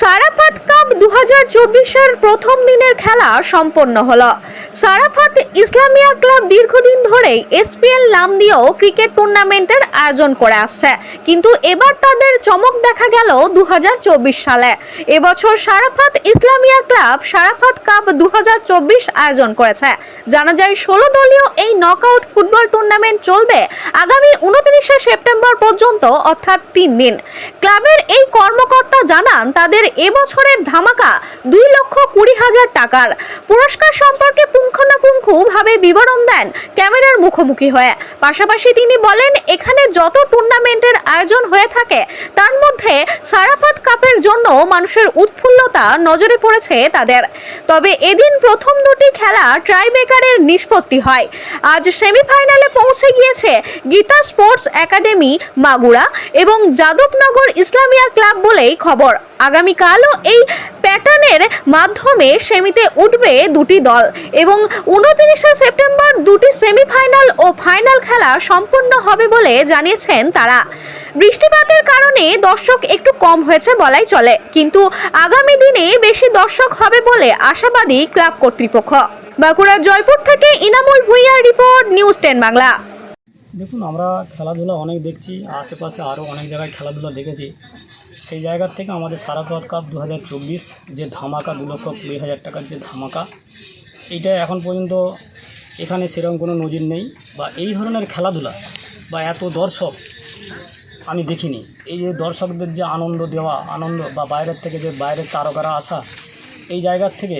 সারাফাত cup দু এর প্রথম দিনের খেলা সম্পন্ন হলো। সারাফাত ইসলামিয়া ক্লাব দীর্ঘদিন ধরেই এসপিএল নাম দিয়েও ক্রিকেট টুর্নামেন্টের আয়োজন করে আসছে। কিন্তু এবার তাদের চমক দেখা গেল দু হাজার চব্বিশ সালে। এবছর সারাফাত ইসলামিয়া ক্লাব সারাফাত কাপ দু হাজার চব্বিশ আয়োজন করেছে। জানা যায়, ষোলো দলীয় এই নকআউট ফুটবল টুর্নামেন্ট চলবে আগামী উনত্রিশে সেপ্টেম্বর পর্যন্ত, অর্থাৎ তিন দিন। ক্লাবের এই কর্মকর্তা জানান, তাদের এবছরের ধামাকা দুই লক্ষ কুড়ি হাজার টাকার। পুরস্কার সম্পর্কে পুঙ্খানুপুঙ্খু ভাবে বিবরণ দেন ক্যামেরার মুখোমুখি হয়ে। পাশাপাশি তিনি বলেন, এখানে যত টুর্নামেন্টের আয়োজন হয়ে থাকে, তার মধ্যে সারাফাত কাপের জন্য মানুষের উৎফুল্লতা নজরে পড়েছে তাদের। তবে এদিন প্রথম দুটি খেলা ট্রাইবেকারের নিষ্পত্তি হয়। আজ সেমিফাইনালে পৌঁছে গিয়েছে গীতা স্পোর্টস একাডেমি, মাগুরা এবং যাদবনগর ইসলামিয়া ক্লাব বলেই খবর। আগামীকালও এই প্যাটার্নের মাধ্যমে সেমিতে উঠবে দুটি দল এবং উনত্রিশে সেপ্টেম্বর দুটি সেমিফাইনাল ও ফাইনাল খেলা সম্পন্ন হবে বলে জানিয়েছেন তারা। বৃষ্টিপাতের কারণে দর্শক একটু কম হয়েছে বলাই চলে, কিন্তু আগামী দিনে বেশি দর্শক হবে বলে আশাবাদী ক্লাব কর্তৃপক্ষ। বাঁকুড়ার জয়পুর থেকে ইনামুল ভুইয়ার রিপোর্ট, নিউজ টেন বাংলা। দেখুন, আমরা খেলাধুলা অনেক দেখছি, আশেপাশে আরও অনেক জায়গায় খেলাধুলা দেখেছি। সেই জায়গার থেকে আমাদের সারাপথ কাপ দু হাজার চব্বিশ যে ধামাকা দু লক্ষ কুড়ি হাজার টাকার যে ধামাকা, এইটা এখন পর্যন্ত এখানে সেরকম কোনো নজির নেই বা এই ধরনের খেলাধুলা বা এত দর্শক আমি দেখিনি। এই যে দর্শকদের যে আনন্দ দেওয়া, আনন্দ বা বাইরের থেকে যে বাইরের তারকারা আসা, এই জায়গার থেকে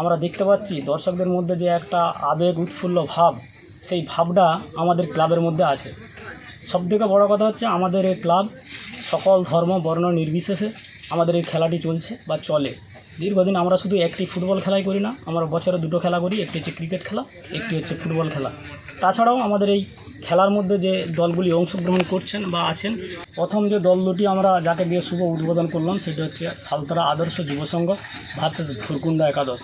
আমরা দেখতে পাচ্ছি দর্শকদের মধ্যে যে একটা আবেগ উৎফুল্ল ভাব, সেই ভাবটা আমাদের ক্লাবের মধ্যে আছে। সবথেকে বড় কথা হচ্ছে আমাদের এই ক্লাব সকল ধর্ম, বর্ণ নির্বিশেষে আমাদের এই খেলাটি চলছে বা চলে। দীর্ঘদিন আমরা শুধু একটি ফুটবল খেলাই করি না, আমরা বছরে দুটো খেলা করি, একটি হচ্ছে ক্রিকেট খেলা, একটি হচ্ছে ফুটবল খেলা। তাছাড়াও আমাদের এই খেলার মধ্যে যে দলগুলি অংশগ্রহণ করছেন বা আছেন, প্রথম যে দল দুটি আমরা যাকে দিয়ে শুভ উদ্বোধন করলাম, সেটা হচ্ছে সালতারা আদর্শ যুবসংঘ ভার্সেস ভুরকুন্দা একাদশ।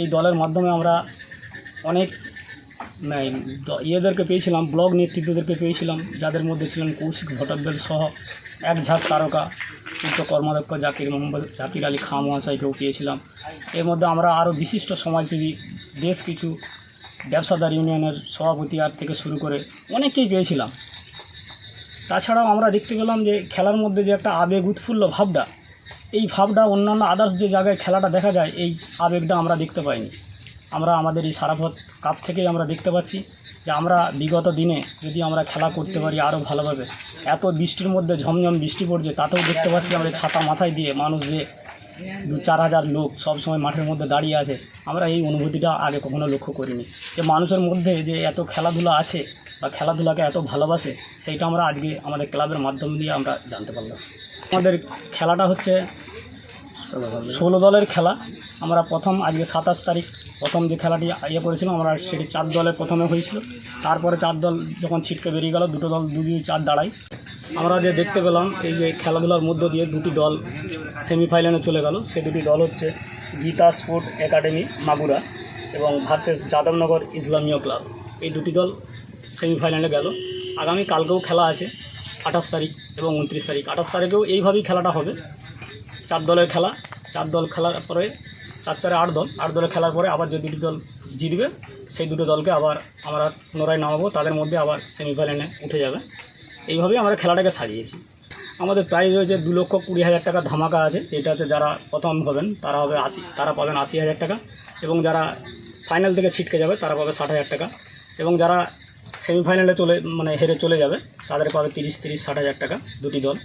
এই দলের মাধ্যমে আমরা অনেক ইয়েদেরকে পেয়েছিলাম ব্লক নেতৃত্বদেরকে পেয়েছিলাম, যাদের মধ্যে ছিলেন কৌশিক ভট্টাচার্য সহ এক ঝাঁক তারকা, উচ্চ কর্মাধ্যক্ষ জাকির মোহাম্মদ, জাকির আলী খাঁ মহাশয়কেও পেয়েছিলাম। এর মধ্যে আমরা আরও বিশিষ্ট সমাজসেবী, বেশ কিছু ব্যবসাদার ইউনিয়নের সভাপতি আর থেকে শুরু করে অনেককেই পেয়েছিলাম। তাছাড়াও আমরা দেখতে পেলাম যে খেলার মধ্যে যে একটা আবেগ উৎফুল্ল ভাবটা, এই ভাবটা অন্যান্য আদার্স যে জায়গায় খেলাটা দেখা যায়, এই আবেগটা আমরা দেখতে পাইনি। আমরা আমাদের এই সারাপথ কাপ থেকেই আমরা দেখতে পাচ্ছি যে আমরা বিগত দিনে যদি আমরা খেলা করতে পারি আরও ভালোভাবে। এত বৃষ্টির মধ্যে ঝমঝম বৃষ্টি পড়ছে, তাতেও দেখতে পাচ্ছি আমরা ছাতা মাথায় দিয়ে মানুষ যে দু চার হাজার লোক সবসময় মাঠের মধ্যে দাঁড়িয়ে আছে, আমরা এই অনুভূতিটা আগে কখনো লক্ষ্য করিনি। যে মানুষের মধ্যে যে এত খেলাধুলা আছে বা খেলাধুলাকে এত ভালোবাসে, সেইটা আমরা আজকে আমাদের ক্লাবের মাধ্যম দিয়ে আমরা জানতে পারলাম। আমাদের খেলাটা হচ্ছে ষোলো দলের খেলা। আমরা প্রথম আজকে সাতাশ তারিখ প্রথম যে খেলাটি ইয়ে করেছিলাম, আমরা সেটি চার দলে প্রথমে হয়েছিল। তারপরে চার দল যখন ছিটকে বেরিয়ে গেল, দুটো দল দুই চার দাঁড়াই আমরা যে দেখতে পেলাম, এই যে খেলাধুলার মধ্য দিয়ে দুটি দল সেমিফাইনালে চলে গেল। সে দুটি দল হচ্ছে গীতা স্পোর্ট একাডেমি, মাগুরা এবং ভার্সেস যাদবনগর ইসলামীয় ক্লাব। এই দুটি দল সেমিফাইনালে গেল। আগামী কালকেও খেলা আছে আঠাশ তারিখ এবং উনত্রিশ তারিখ। আঠাশ তারিখেও এইভাবেই খেলাটা হবে। চার দলের খেলা, চার দল খেলার পরে চার চারে আট দল, আট দলে খেলার পরে আবার যে দুটি দল জিতবে, সেই দুটো দলকে আবার আমরা পুনরায় নামাবো, তাদের মধ্যে আবার সেমিফাইনালে উঠে যাবে। এইভাবেই আমরা খেলাটাকে সাজিয়েছি। আমাদের প্রাইজ রয়েছে দু লক্ষ কুড়ি হাজার টাকা ধামাকা আছে এটা হচ্ছে যারা প্রথম হবেন, তারা হবে আশি, তারা পাবেন আশি হাজার টাকা। এবং যারা ফাইনাল থেকে ছিটকে যাবে, তারা পাবে ষাট হাজার টাকা। এবং যারা সেমিফাইনালে চলে মানে হেরে চলে যাবে, তাদের পাবে তিরিশ তিরিশ, ষাট হাজার টাকা, দুটি দল।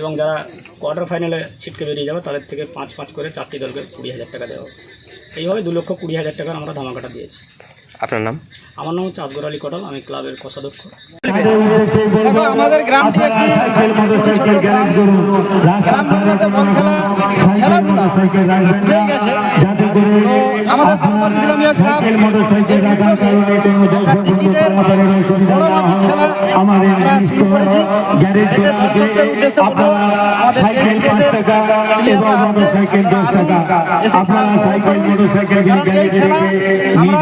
এবং যারা কোয়ার্টার ফাইনালে ছিটকে বেরিয়ে যাবে তাদের থেকে পাঁচ পাঁচ করে চারটি দলকে কুড়ি হাজার টাকা দেওয়া হবে। এইভাবে দু লক্ষ কুড়ি হাজার টাকা আমরা ধামাকাটা দিয়েছি। আপনার নাম? আমার নাম হচ্ছে আবগর আলী কটল আমি ক্লাবের কোষাধ্যক্ষ। দেখো আমাদের গ্রামটি একটি ছোট গ্রাম। গ্রাম বাংলাতে বল খেলা খেলাধুলা। সারপার ক্লাব এর উদ্যোগে একটা টিকিটের বড় খেলা আমরা শুরু করেছি। এতে দর্শকদের উদ্দেশ্যে বলব আমাদের দেশ বিদেশের প্লেয়াররা আসছে আসুন এসে খেলা উপভোগ করুন। কারণ এই খেলা আমরা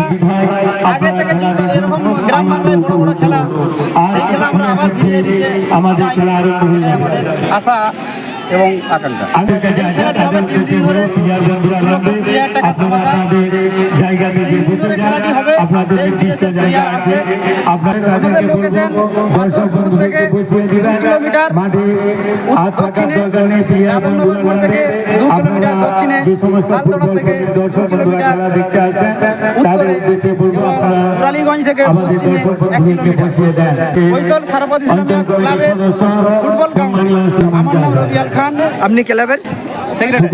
আগে থেকে চিন্তা এরকম গ্রাম বাংলায় বড় বড় খেলা সেই খেলা আমরা আবার ফিরিয়ে দিতে চাই। আমাদের আশা এবং আকাঙ্ক্ষা খেলাটি হবে তিন দিন ধরে। দু লক্ষ কুড়ি হাজার টাকা ধামাকা তিন খেলাটি হবে দেশ বিদেশের প্লেয়ার আসবে। আমাদের লোকেশন মাধবপুর থেকে দু কিলোমিটার উত- দক্ষিণে যাদবনগর মোড় থেকে দু কিলোমিটার দক্ষিণে লালতোড়া থেকে দু কিলোমিটার উত্তরে মুরালীগঞ্জ থেকে পশ্চিমে এক কিলোমিটার বৈতল সারাপাত ইসলামিয়া ক্লাবের ফুটবল আমার নাম রবিয়াল খান আপনি ক্লাবের সেক্রেটারি